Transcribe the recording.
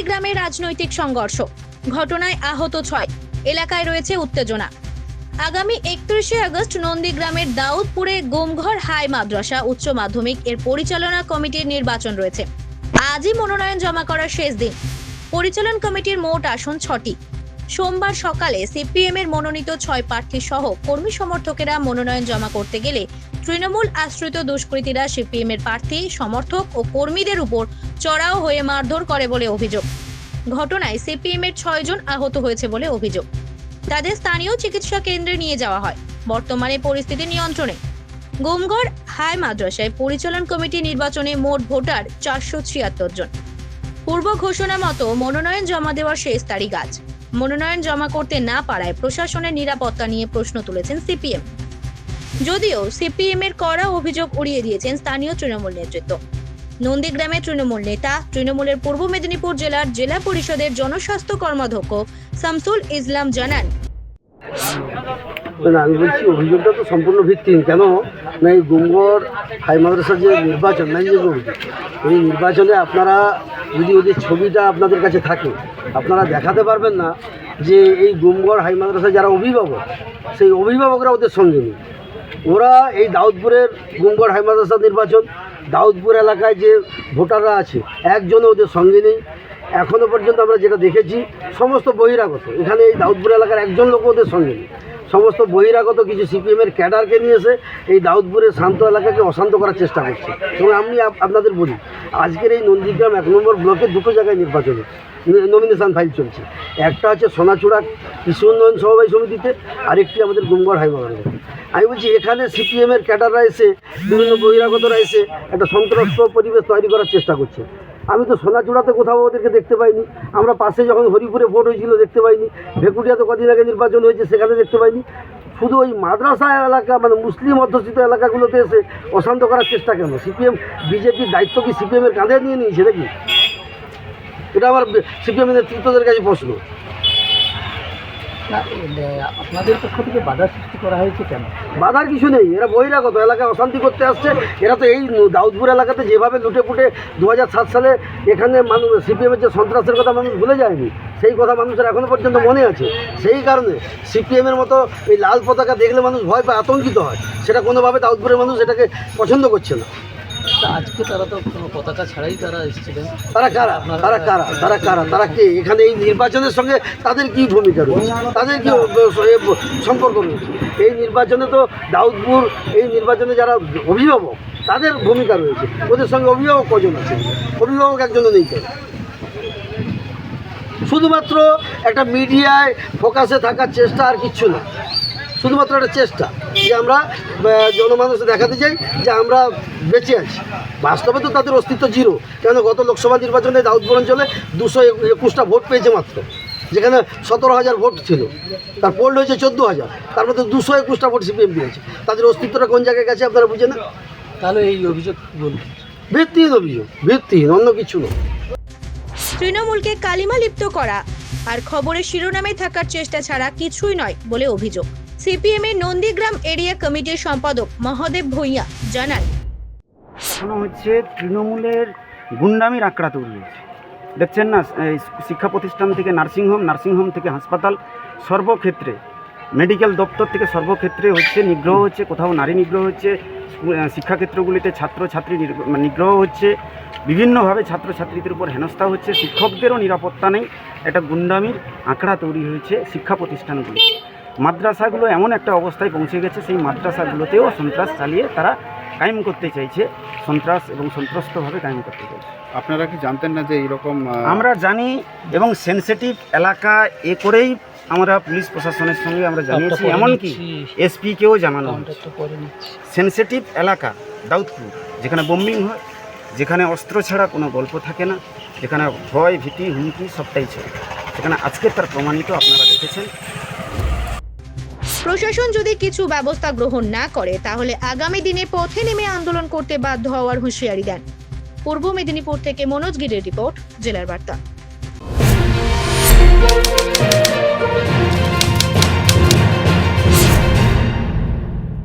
নন্দীগ্রামে রাজনৈতিক সংঘর্ষ। ঘটনায় আহত ছয়। এলাকায় রয়েছে উত্তেজনা। আগামী একত্রিশে আগস্ট নন্দীগ্রামের দাউদপুরে গোমঘর হাই মাদ্রাসা উচ্চ মাধ্যমিক এর পরিচালনা কমিটির নির্বাচন রয়েছে। আজই মনোনয়ন জমা করার শেষ দিন। পরিচালন কমিটির মোট আসন ছটি। সোমবার সকালে সিপিএম এর মনোনীত ছয় প্রার্থী সহ কর্মী সমর্থকেরা মনোনয়ন জমা করতে গেলে তৃণমূল আশ্রিত দুষ্কৃতীরা সিপিএম এর প্রার্থী, সমর্থক ও কর্মীদের উপর চড়াও হয়ে মারধর করে বলে অভিযোগ। ঘটনায় সিপিএম এর ছয়জন আহত হয়েছে বলে অভিযোগ। তাদের স্থানীয় চিকিৎসা কেন্দ্রে নিয়ে যাওয়া হয়। বর্তমানে পরিস্থিতি নিয়ন্ত্রণে। গোমগড় হাই মাদ্রাসায় পরিচালন কমিটি নির্বাচনে মোট ভোটার চারশো ছিয়াত্তর জন। পূর্ব ঘোষণা মতো মনোনয়ন জমা দেওয়ার শেষ তারিখ আজ। মনোনয়ন জমা করতে না পারায় প্রশাসনের নিরাপত্তা নিয়ে প্রশ্ন তুলেছেন সিপিএম। যদিও সিপিএম এর কড়া অভিযোগ উড়িয়ে দিয়েছেন স্থানীয় তৃণমূল নেতৃত্ব। নন্দীগ্রামে তৃণমূল নেতা, তৃণমূলের পূর্ব মেদিনীপুর জেলার জেলা পরিষদের জনস্বাস্থ্য কর্মাধ্যক্ষ শামসুল ইসলাম জানান। না, আমি বলছি অভিযোগটা তো সম্পূর্ণ ভিত্তিহীন। কেন? না, এই গুমগড় হাই মাদ্রাসার যে নির্বাচন ন্যায্য অভিযোগ এই নির্বাচনে আপনারা যদি ওদের ছবিটা আপনাদের কাছে থাকে, আপনারা দেখাতে পারবেন না যে এই গুমগড় হাই মাদ্রাসার যারা অভিভাবক, সেই অভিভাবকরা ওদের সঙ্গে নেই। ওরা এই দাউদপুরের গুমগড় হাই মাদ্রাসা নির্বাচন, দাউদপুর এলাকায় যে ভোটাররা আছে, একজনও ওদের সঙ্গে নেই। এখনও পর্যন্ত আমরা যেটা দেখেছি, সমস্ত বহিরাগত, এখানে এই দাউদপুর এলাকার একজন লোক ওদের সঙ্গে নেই। সমস্ত বহিরাগত কিছু সিপিএমের ক্যাডারকে নিয়ে এসে এই দাউদপুরের শান্ত এলাকাকে অশান্ত করার চেষ্টা করছে। এবং আমি আপ- আপনাদের বলি, আজকের এই নন্দীগ্রাম এক নম্বর ব্লকে দুটো জায়গায় নির্বাচন নমিনেশন ফাইল চলছে। একটা হচ্ছে সোনাচূড়া কৃষি উন্নয়ন সমবায় সমিতিতে, আরেকটি আমাদের গুমগড় হাইমাগারে আমি বলছি, এখানে সিপিএমের ক্যাডাররা এসে, বিভিন্ন বহিরাগতরা এসে একটা সন্ত্রস্ত পরিবেশ তৈরি করার চেষ্টা করছে। আমি তো সোনাচূড়াতে কোথাও ওদেরকে দেখতে পাইনি। আমরা পাশে যখন হরিপুরে ভোট হয়েছিল দেখতে পাইনি। ভেকুটিয়াতে কদিন আগে নির্বাচন হয়েছে, সেখানে দেখতে পাইনি। শুধু ওই মাদ্রাসা এলাকা মানে মুসলিম অধ্যুষিত এলাকাগুলোতে এসে অশান্ত করার চেষ্টা কেন? সিপিএম, বিজেপির দায়িত্ব কি সিপিএমের কাঁধে নিয়ে নিয়েছে নাকি? এটা আমার সিপিএম নেতৃত্বদের কাছে প্রশ্ন। আপনাদের পক্ষ থেকে বাধা সৃষ্টি করা হয়েছে কেন? বাধার কিছু নেই, এরা বহিরাগত, এলাকায় অশান্তি করতে আসছে। এরা তো এই দাউদপুর এলাকাতে যেভাবে লুটে পুটে দু সালে এখানে মানুষ, সিপিএমের যে সন্ত্রাসের কথা মানুষ ভুলে যায়নি, সেই কথা মানুষের এখনও পর্যন্ত মনে আছে। সেই কারণে সিপিএমের মতো এই লাল পতাকা দেখলে মানুষ ভয় পায়, আতঙ্কিত হয়। সেটা কোনোভাবে দাউদপুরের মানুষ এটাকে পছন্দ করছে না। আজকে তারা তো কোনো পতাকা ছাড়াই তারা এসেছিলেন। তারা কারা? তারা কারা? তারা কারা? তারা কে? এখানে এই নির্বাচনের সঙ্গে তাদের কি ভূমিকা রয়েছে? তাদের কি সম্পর্ক রয়েছে? এই নির্বাচনে তো দাউদপুর এই নির্বাচনে যারা অভিভাবক তাদের ভূমিকা রয়েছে। ওদের সঙ্গে অভিভাবক কজন আছে? অভিভাবক একজনও নেই কেন? শুধুমাত্র একটা মিডিয়ায় ফোকাসে থাকার চেষ্টা আর কিচ্ছু না। শুধুমাত্র একটা চেষ্টা যে আমরা জনমানুষে দেখাতে চাই যে আমরা বেঁচে আছি। বাস্তবে তো তাদের অস্তিত্ব জিরো। কেন গত লোকসভা নির্বাচনে দাউদপুর অঞ্চলে দুশো একুশটা ভোট পেয়েছে মাত্র যেখানে সতেরো হাজার ভোট ছিল। তার পোল্ড হয়েছে চোদ্দ হাজার তার মধ্যে দুশো একুশটা ভোট সিপিএম পেয়েছে। তাদের অস্তিত্বটা কোন জায়গায় গেছে আপনারা বুঝে না? তাহলে এই অভিযোগ বলুন ভিত্তিহীন অভিযোগ ভিত্তিহীন অন্য কিছু নয়। তৃণমূলকে কালিমা লিপ্ত করা আর খবরের শিরোনামে থাকার চেষ্টা ছাড়া কিছুই নয় বলে অভিযোগ। সিপিএম এর নন্দীগ্রাম এরিয়া কমিটির সম্পাদক মহাদেব ভূঁইয়া জানান। এখনও হচ্ছে তৃণমূলের গুন্ডামির আঁকড়া তৈরি হয়েছে। দেখছেন না শিক্ষা প্রতিষ্ঠান থেকে নার্সিংহোম নার্সিংহোম থেকে হাসপাতাল, সর্বক্ষেত্রে মেডিকেল দপ্তর থেকে সর্বক্ষেত্রে হচ্ছে নিগ্রহ হচ্ছে, কোথাও নারী নিগ্রহ হচ্ছে শিক্ষাক্ষেত্রগুলিতে ছাত্রছাত্রী মানে নিগ্রহ হচ্ছে, বিভিন্নভাবে ছাত্রছাত্রীদের উপর হেনস্থা হচ্ছে, শিক্ষকদেরও নিরাপত্তা নেই, একটা গুন্ডামির আঁকড়া তৈরি হয়েছে শিক্ষা প্রতিষ্ঠানগুলি মাদ্রাসাগুলো এমন একটা অবস্থায় পৌঁছে গেছে সেই মাদ্রাসাগুলোতেও সন্ত্রাস চালিয়ে তারা কায়েম করতে চাইছে। সন্ত্রাস এবং সন্ত্রস্তভাবে কায়েম করতে চাইছে। আপনারা কি জানতেন না যে এইরকম আমরা জানি এবং সেনসিটিভ এলাকা এ করেই আমরা পুলিশ প্রশাসনের সঙ্গে আমরা জানিয়েছি এমনকি এসপিকেও জানানো সেনসিটিভ এলাকা দাউদপুর যেখানে বোম্বিং হয় যেখানে অস্ত্র ছাড়া কোনো গল্প থাকে না যেখানে ভয় ভীতি হুমকি সবটাই ছিল। সেখানে আজকে তার প্রমাণিত আপনারা দেখেছেন। প্রশাসন যদি কিছু ব্যবস্থা গ্রহণ না করে, তাহলে আগামী দিনে পথে নেমে আন্দোলন করতে বাধ্য হওয়ার হুঁশিয়ারি দেন। পূর্ব মেদিনীপুর থেকে মনোজ গিরের রিপোর্ট, জেলার বার্তা।